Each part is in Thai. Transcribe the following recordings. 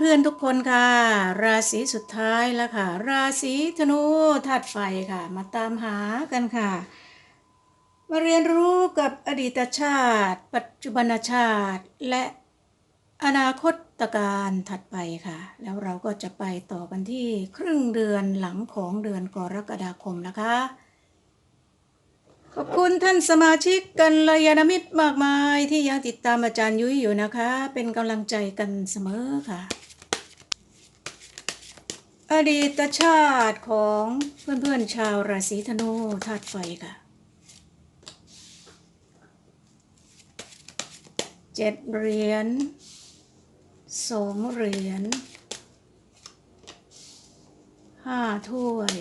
เพื่อนๆทุกคนค่ะ ราศีสุดท้ายแล้วค่ะ ราศีธนูธาตุไฟค่ะ มาตามหากันค่ะ มาเรียนรู้กับอดีตชาติ ปัจจุบันชาติ และอนาคตการถัดไปค่ะ แล้วเราก็จะไปต่อกันที่ครึ่งเดือนหลังของเดือนกรกฎาคมนะคะ ขอบคุณท่านสมาชิกกันลยาณมิตรมากมายที่ยังติดตามอาจารย์ยุ้ยอยู่นะคะ เป็นกำลังใจกันเสมอค่ะ อดีตชาติของเพื่อนๆชาวราศีธนูธาตุไฟค่ะเจ็ดเหรียญสองเหรียญห้าถ้วย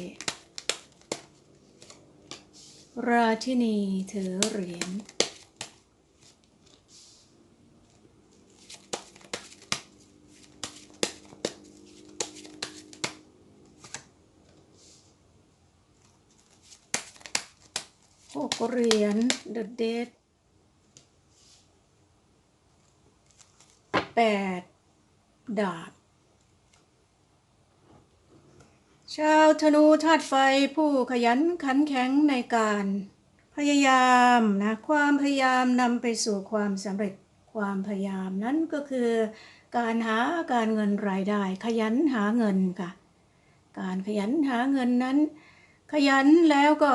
ราชินีถือเหรียญ หกเหรียญ The Dead แปดดาบ ชาวธนูธาตุไฟผู้ขยันขันแข็งในการ พยายามนะความพยายามนำไปสู่ความสำเร็จความพยายามนั้นก็คือการหาการเงินรายได้ ขยันหาเงินค่ะ การขยันหาเงินนั้น ขยันแล้วก็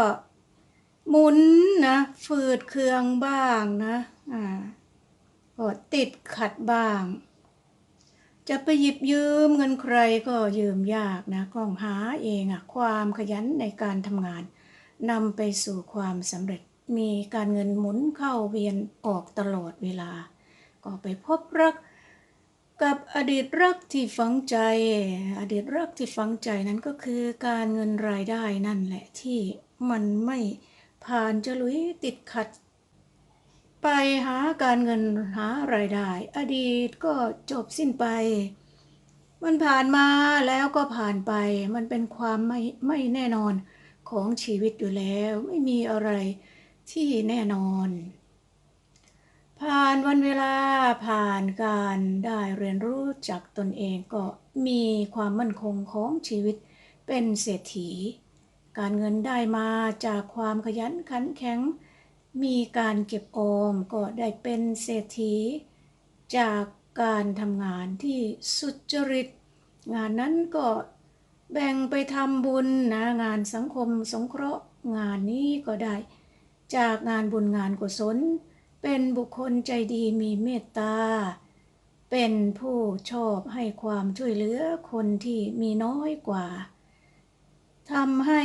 หมุนนะฝืดเคืองบ้างนะอ่าก็ติดขัดบ้าง จะไปหยิบยืมเงินใครก็ยืมยากนะต้องหาเองอะความขยันในการทำงานนำไปสู่ความสำเร็จมีการเงินหมุนเข้าเวียนออกตลอดเวลา ก็ไปพบรักกับอดีตรักที่ฝังใจ อดีตรักที่ฝังใจนั้นก็คือการเงินรายได้นั่นแหละที่มันไม่ผ่านจะลุยติดขัด ไปหาการเงินหารายได้ อดีตก็จบสิ้นไป มันผ่านมาแล้วก็ผ่านไป มันเป็นความไม่ไม่แน่นอนของชีวิตอยู่แล้ว ไม่มีอะไรที่แน่นอน ผ่านวันเวลาผ่านการได้เรียนรู้จากตนเองก็มีความมั่นคงของชีวิตเป็นเศรษฐี การเงินได้มาจากความขยันขันแข็ง มีการเก็บออมก็ได้เป็นเศรษฐี จากการทำงานที่สุจริต งานนั้นก็แบ่งไปทำบุญนะงานสังคมสงเคราะห์งานนี้ก็ได้ จากงานบุญงานกุศล เป็นบุคคลใจดีมีเมตตา เป็นผู้ชอบให้ความช่วยเหลือคนที่มีน้อยกว่าทำให้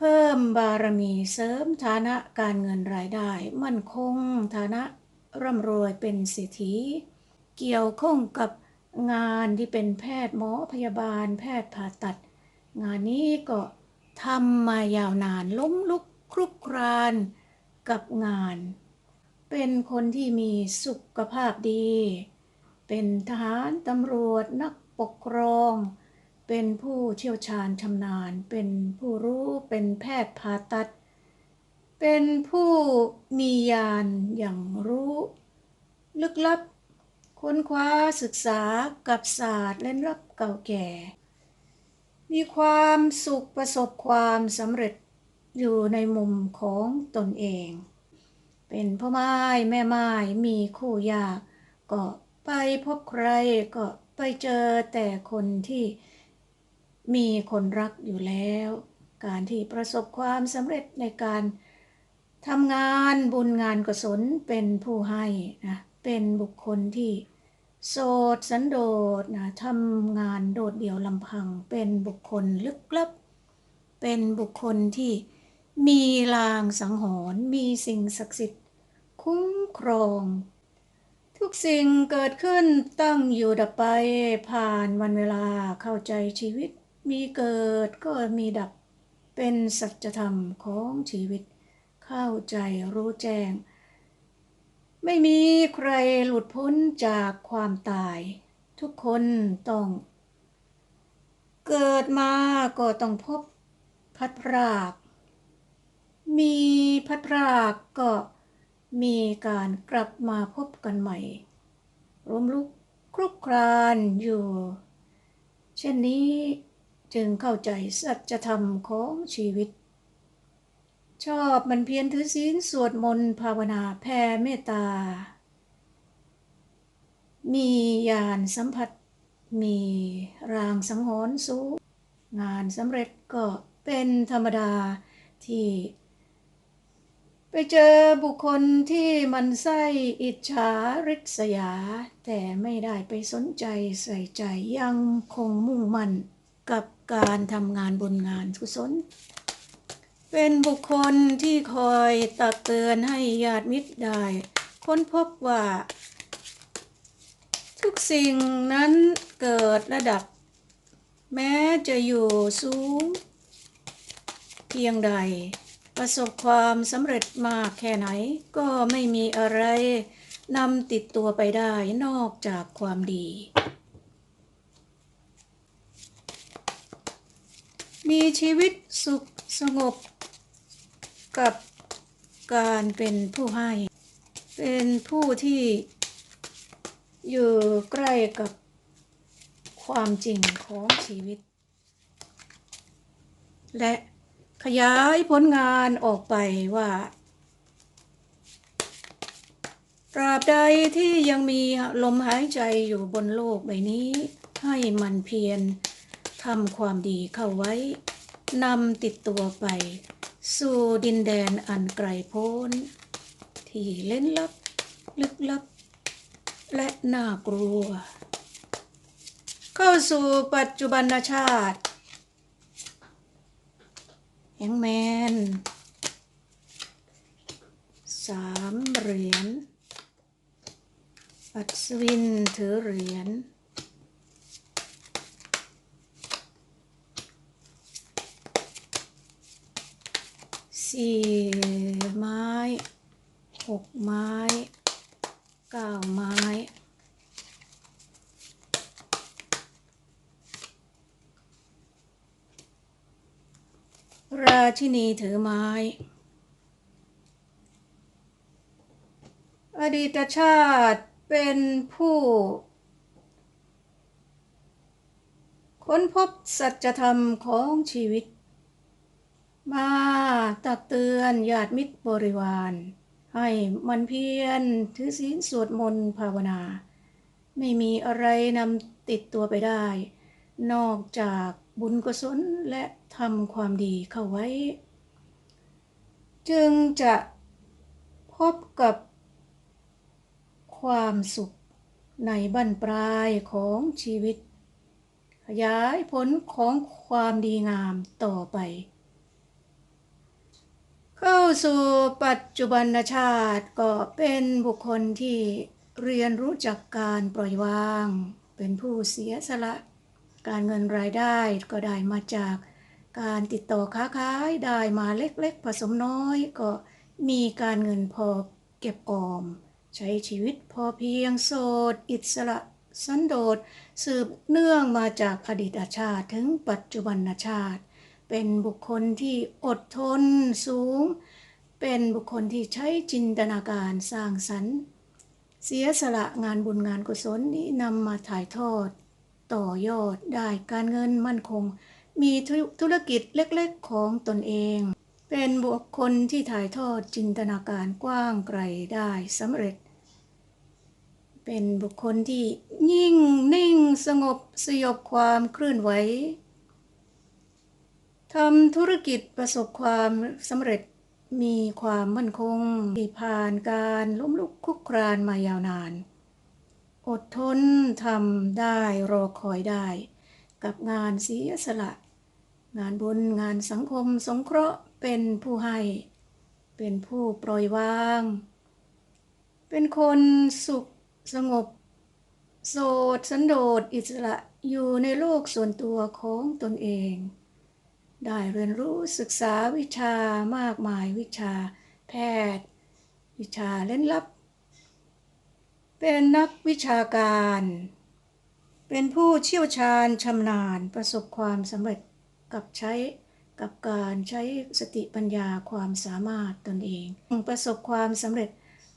เพิ่มบารมีเสริมฐานะการเงินรายได้ มั่นคงฐานะร่ำรวยเป็นเศรษฐีเกี่ยวข้องกับงานที่เป็นแพทย์หมอพยาบาล แพทย์ผ่าตัด งานนี้ก็ทำมายาวนานล้มลุกคลุกครานกับงาน เป็นคนที่มีสุขภาพดี เป็นทหารตำรวจนักปกครอง เป็นผู้เชี่ยวชาญชำนาญ เป็นผู้รู้เป็นแพทย์ผ่าตัด เป็นผู้มีญาณอย่างรู้ ลึกลับ ค้นคว้าศึกษากับศาสตร์เล่นลับเก่าแก่ มีความสุขประสบความสำเร็จอยู่ในมุมของตนเอง เป็นพ่อไม้แม่ไม้มีคู่ยาก ก็ไปพบใครก็ไปเจอแต่คนที่ มีคนรักอยู่แล้ว การที่ประสบความสำเร็จในการทำงานบุญงานกุศลเป็นผู้ให้นะเป็นบุคคลที่โสดสันโดษนะทำงานโดดเดี่ยวลำพัง เป็นบุคคลลึกลับ เป็นบุคคลที่มีลางสังหรณ์มีสิ่งศักดิ์สิทธิ์คุ้มครอง ทุกสิ่งเกิดขึ้นตั้งอยู่ดับไปผ่านวันเวลาเข้าใจชีวิต มีเกิดก็มีดับเป็นสัจธรรมของชีวิต เข้าใจรู้แจ้ง ไม่มีใครหลุดพ้นจากความตาย ทุกคนต้อง เกิดมาก็ต้องพบพัดพราก มีพัดพรากก็มีการกลับมาพบกันใหม่รวมลุกครุกครานอยู่ เช่นนี้ จึงเข้าใจสัจธรรมของชีวิต ชอบมันเพียรถือศีลสวดมนต์ภาวนาแผ่เมตตา มีญาณสัมผัส มีรางสังหรณ์สูงงานสำเร็จก็เป็นธรรมดาที่ ไปเจอบุคคลที่มันไส้อิจฉาริษยา แต่ไม่ได้ไปสนใจใส่ใจยังคงมุ่งมั่น กับการทำงานบนงานกุศล เป็นบุคคลที่คอยตักเตือนให้ญาติมิตรได้ ค้นพบว่า ทุกสิ่งนั้นเกิดระดับ แม้จะอยู่สูง เพียงใด ประสบความสำเร็จมากแค่ไหน ก็ไม่มีอะไรนำติดตัวไปได้นอกจากความดี มีชีวิตสุขสงบกับการเป็นผู้ให้ เป็นผู้ที่อยู่ใกล้กับความจริงของชีวิต และขยายผลงานออกไปว่าตราบใดที่ยังมีลมหายใจอยู่บนโลกใบนี้ ให้มันเพียร ทำความดีเข้าไว้นำติดตัวไป สู่ดินแดนอันไกลโพ้น ที่เล่นลับ ลึกลับ และน่ากลัว เข้าสู่ปัจจุบันชาติแฮงแมนสามเหรียญอัศวินถือเหรียญ สี่ไม้หกไม้เก้าไม้ราชินีถือไม้ อดีตชาติเป็นผู้ ค้นพบสัจธรรมของชีวิต มาตักเตือนญาติมิตรบริวาร ให้มันเพียรถือศีลสวดมนต์ภาวนา ไม่มีอะไรนำติดตัวไปได้ นอกจากบุญกุศลและทำความดีเข้าไว้ จึงจะพบกับความสุขในบั้นปลายของชีวิต ขยายผลของความดีงามต่อไป เข้าสู่ปัจจุบันชาติก็เป็นบุคคลที่เรียนรู้จักการปล่อยวาง เป็นผู้เสียสละ การเงินรายได้ก็ได้มาจากการติดต่อค้าขายได้มาเล็กๆ ผสมน้อยก็มีการเงินพอเก็บออม ใช้ชีวิตพอเพียงโสด อิสระสันโดษสืบเนื่องมาจากอดีตชาติถึงปัจจุบันชาติ เป็นบุคคลที่อดทนสูง เป็นบุคคลที่ใช้จินตนาการสร้างสรรค์ เสียสละงานบุญงานกุศลนี้นำมาถ่ายทอด ต่อยอดได้การเงินมั่นคง มีธุรกิจเล็กๆของตนเอง เป็นบุคคลที่ถ่ายทอดจินตนาการกว้างไกลได้สำเร็จ เป็นบุคคลที่ยิ่งนิ่งสงบสยบความเคลื่อนไหว ทำธุรกิจประสบความสำเร็จมีความมั่นคงที่ผ่านการล้มลุกคลุกครานมายาวนาน อดทนทำได้รอคอยได้ กับงานเสียสละ งานบุญงานสังคมสงเคราะห์เป็นผู้ให้ เป็นผู้ปล่อยวาง เป็นคนสุขสงบ โสดสันโดษอิสระอยู่ในโลกส่วนตัวของตนเอง ได้เรียนรู้ศึกษาวิชามากมายวิชาแพทย์ วิชาเล่นลับ เป็นนักวิชาการ เป็นผู้เชี่ยวชาญชำนาญประสบความสำเร็จกับใช้กับการใช้สติปัญญาความสามารถตนเอง ประสบความสำเร็จ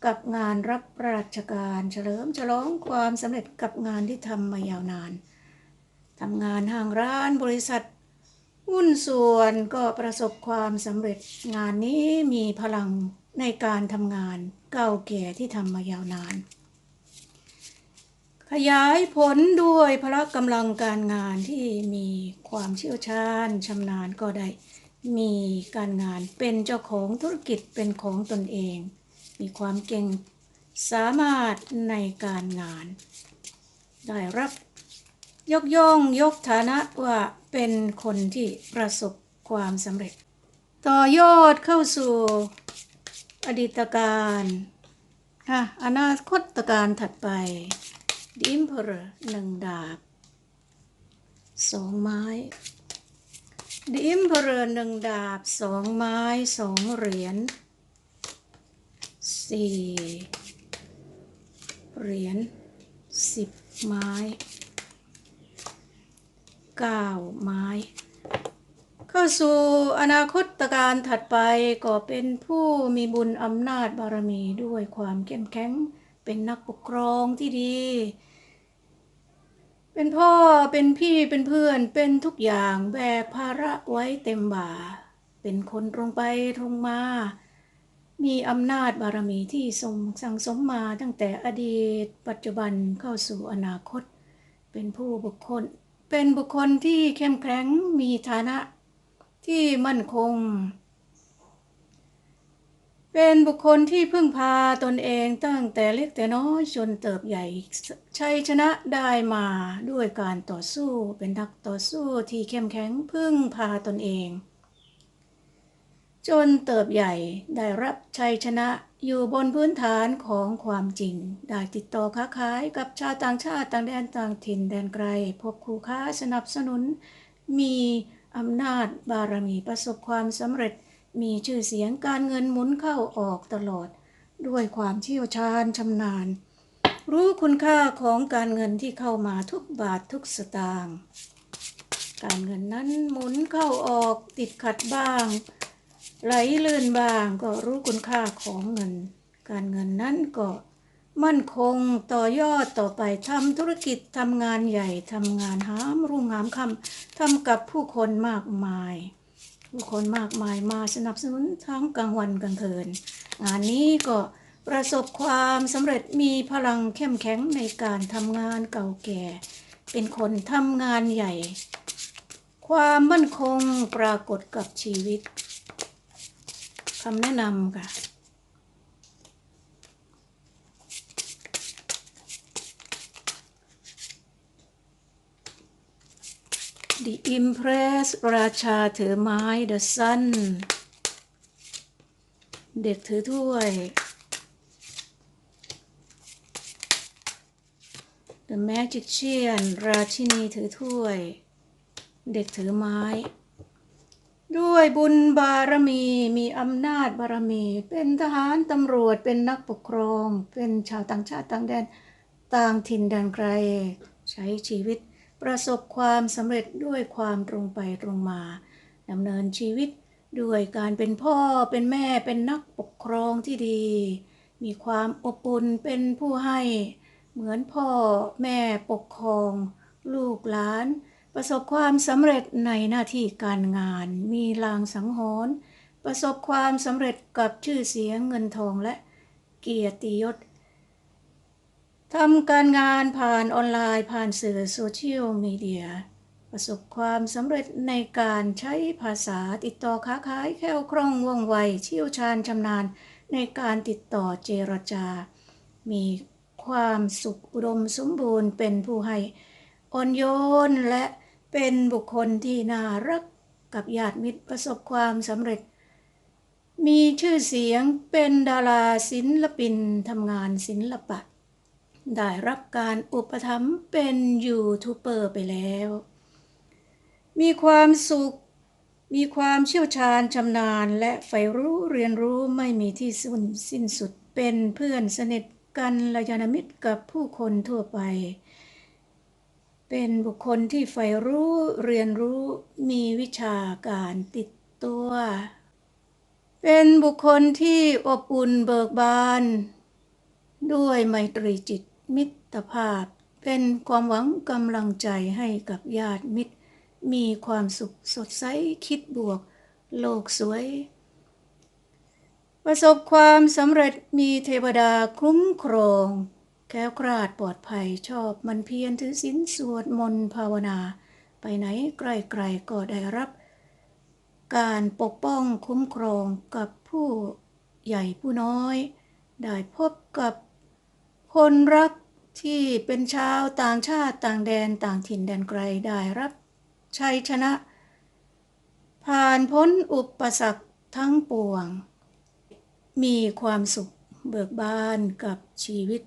กับงานรับราชการ เฉลิมฉลองความสำเร็จกับงานที่ทำมายาวนานทำงานห้างร้านบริษัท หุ้นส่วนก็ประสบความสำเร็จงานนี้มีพลังในการทำงานเก่าแก่ที่ทำมายาวนาน ขยายผลด้วยพละกำลังการงานที่มีความเชี่ยวชาญชำนาญก็ได้ มีการงานเป็นเจ้าของธุรกิจเป็นของตนเอง มีความเก่งสามารถในการงาน ได้รับ ยกย่องยกฐานะว่า เป็นคนที่ประสบความสำเร็จ ต่อยอดเข้าสู่อดีตการค่ะอนาคตการถัดไปดิมเพอร์หนึ่งดาบสองไม้ดิมเพอร์หนึ่งดาบสองไม้สองเหรียญสี่เหรียญสิบไม้ ก้าไม้ เข้าสู่อนาคตการถัดไปก็เป็นผู้มีบุญอำนาจบารมีด้วยความเข้มแข็ง เป็นนักปกครองที่ดี เป็นพ่อเป็นพี่เป็นเพื่อนเป็นทุกอย่างแบกภาระไว้เต็มบ่า เป็นคนตรงไปตรงมามีอำนาจบารมีที่ทรงสั่งสมมาตั้งแต่อดีตปัจจุบันเข้าสู่อนาคต เป็นผู้บุคคล เป็นบุคคลที่เข้มแข็งมีฐานะที่มั่นคง เป็นบุคคลที่พึ่งพาตนเองตั้งแต่เล็กแต่น้อยจนเติบใหญ่ชัยชนะได้มาด้วยการต่อสู้เป็นนักต่อสู้ที่เข้มแข็งพึ่งพาตนเอง จนเติบใหญ่ได้รับชัยชนะอยู่บนพื้นฐานของความจริง ได้ติดต่อค้าขายกับชาวต่างชาติต่างแดนต่างถิ่นแดนไกล พบคู่ค้าสนับสนุน มีอำนาจบารมีประสบความสำเร็จ มีชื่อเสียงการเงินหมุนเข้าออกตลอด ด้วยความเชี่ยวชาญชำนาญ รู้คุณค่าของการเงินที่เข้ามาทุกบาททุกสตางค์การเงินนั้นหมุนเข้าออกติดขัดบ้าง ไหลลื่นบ้างก็รู้คุณค่าของเงิน การเงินนั้นก็มั่นคงต่อยอดต่อไปทำธุรกิจทำงานใหญ่ทำงานหามรุ่งหามค่ำทำกับผู้คนมากมาย ผู้คนมากมายมาสนับสนุนทั้งกลางวันกลางคืน งานนี้ก็ประสบความสำเร็จมีพลังเข้มแข็งในการทำงานเก่าแก่ เป็นคนทำงานใหญ่ ความมั่นคงปรากฏกับชีวิต คำแนะนำค่ะ The Impress ราชาถือไม้ The Sun เด็กถือถ้วย The Magician ราชินีถือถ้วย เด็กถือไม้ ด้วยบุญบารมีมีอำนาจบารมี เป็นทหารตำรวจเป็นนักปกครอง เป็นชาวต่างชาติต่างแดนต่างถิ่นแดนไกล ใช้ชีวิตประสบความสำเร็จด้วยความตรงไปตรงมาดำเนินชีวิตด้วยการเป็นพ่อเป็นแม่เป็นนักปกครองที่ดี มีความอบอุ่นเป็นผู้ให้ เหมือนพ่อแม่ปกครอง ลูกหลาน ประสบความสำเร็จในหน้าที่การงาน มีลางสังหรณ์ประสบความสำเร็จกับชื่อเสียงเงินทองและเกียรติยศทำการงานผ่านออนไลน์ผ่านสื่อโซเชียลมีเดีย ประสบความสำเร็จในการใช้ภาษาติดต่อค้าขายแคล่วคล่องว่องไวเชี่ยวชาญชำนาญในการติดต่อเจรจา มีความสุขอุดมสมบูรณ์เป็นผู้ให้อ่อนโยนและ เป็นบุคคลที่น่ารักกับญาติมิตรประสบความสำเร็จ มีชื่อเสียงเป็นดาราศิลปินทำงานศิลปะ ได้รับการอุปถัมภ์เป็นยูทูบเบอร์ไปแล้ว มีความสุข มีความเชี่ยวชาญชำนาญและใฝ่รู้เรียนรู้ไม่มีที่สุดสิ้นสุดเป็นเพื่อนสนิทกันระยาณมิตรกับผู้คนทั่วไป เป็นบุคคลที่ใฝ่รู้เรียนรู้มีวิชาการติดตัว เป็นบุคคลที่อบอุ่นเบิกบาน ด้วยไมตรีจิตมิตรภาพ เป็นความหวังกำลังใจให้กับญาติมิตร มีความสุขสดใสคิดบวก โลกสวย ประสบความสำเร็จมีเทวดาคุ้มครอง แค้วคลาดปลอดภัยชอบมันเพียรถือศีลสวดมนต์ภาวนา ไปไหนใกล้ๆก็ได้รับ การปกป้องคุ้มครองกับผู้ใหญ่ผู้น้อย ได้พบกับคนรักที่เป็นชาวต่างชาติต่างแดนต่างถิ่นแดนไกลได้รับชัยชนะ ผ่านพ้นอุปสรรคทั้งปวง มีความสุขเบิกบานกับชีวิต